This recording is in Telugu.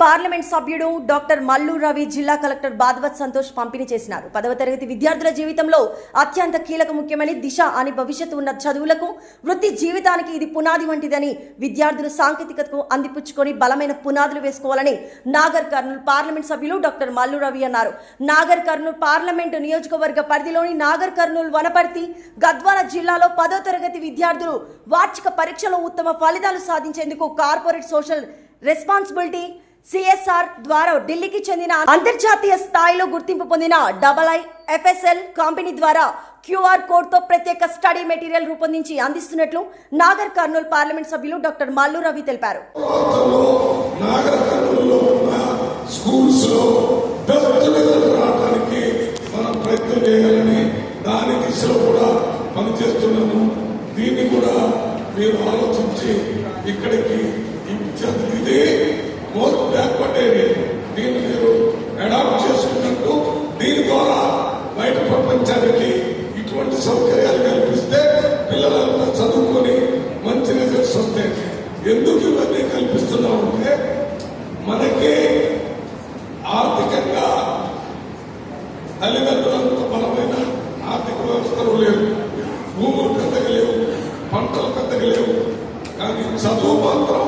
పార్లమెంట్ సభ్యుడు డాక్టర్ మల్లు రవి జిల్లా కలెక్టర్ బాధవత్ సంతోష్ పంపిణీ చేసినారు. పదవ తరగతి విద్యార్థుల జీవితంలో అత్యంత కీలక ముఖ్యమని దిశ అని భవిష్యత్తు ఉన్న చదువులకు వృత్తి జీవితానికి ఇది పునాది వంటిదని విద్యార్థులు సాంకేతికతకు అందిపుచ్చుకొని బలమైన పునాదులు వేసుకోవాలని నాగర్ కర్నూలు పార్లమెంట్ సభ్యులు డాక్టర్ మల్లు రవి అన్నారు. నాగర్ కర్నూలు పార్లమెంటు నియోజకవర్గ పరిధిలోని నాగర్ కర్నూలు వనపర్తి గద్వాల జిల్లాలో పదో తరగతి విద్యార్థులు వార్షిక పరీక్షలో ఉత్తమ ఫలితాలు సాధించేందుకు కార్పొరేట్ సోషల్ రెస్పాన్సిబిలిటీ సిఎస్ఆర్ ద్వారా ఢిల్లీకి చెందిన అంతర్జాతీయ స్థాయిలో గుర్తింపు పొందిన డబల్ ఐ ఎఫ్ఎస్ఎల్ కంపెనీ ద్వారా క్యూఆర్ కోడ్తో ప్రత్యేక స్టడీ మెటీరియల్ రూపొందించి అందిస్తున్నట్లు నాగర్ కర్నూలు పార్లమెంట్ సభ్యులు డాక్టర్ మల్లు రవి తెలిపారు. దీన్ని కూడా మీరు ఆలోచించి ఇక్కడికి ఈ అల్లిదండ్రులకు బలమైన ఆర్థిక వ్యవస్థలు లేవు భూములు పెద్దగా లేవు పంటలు పెద్దగా లేవు కానీ చదువు మాత్రం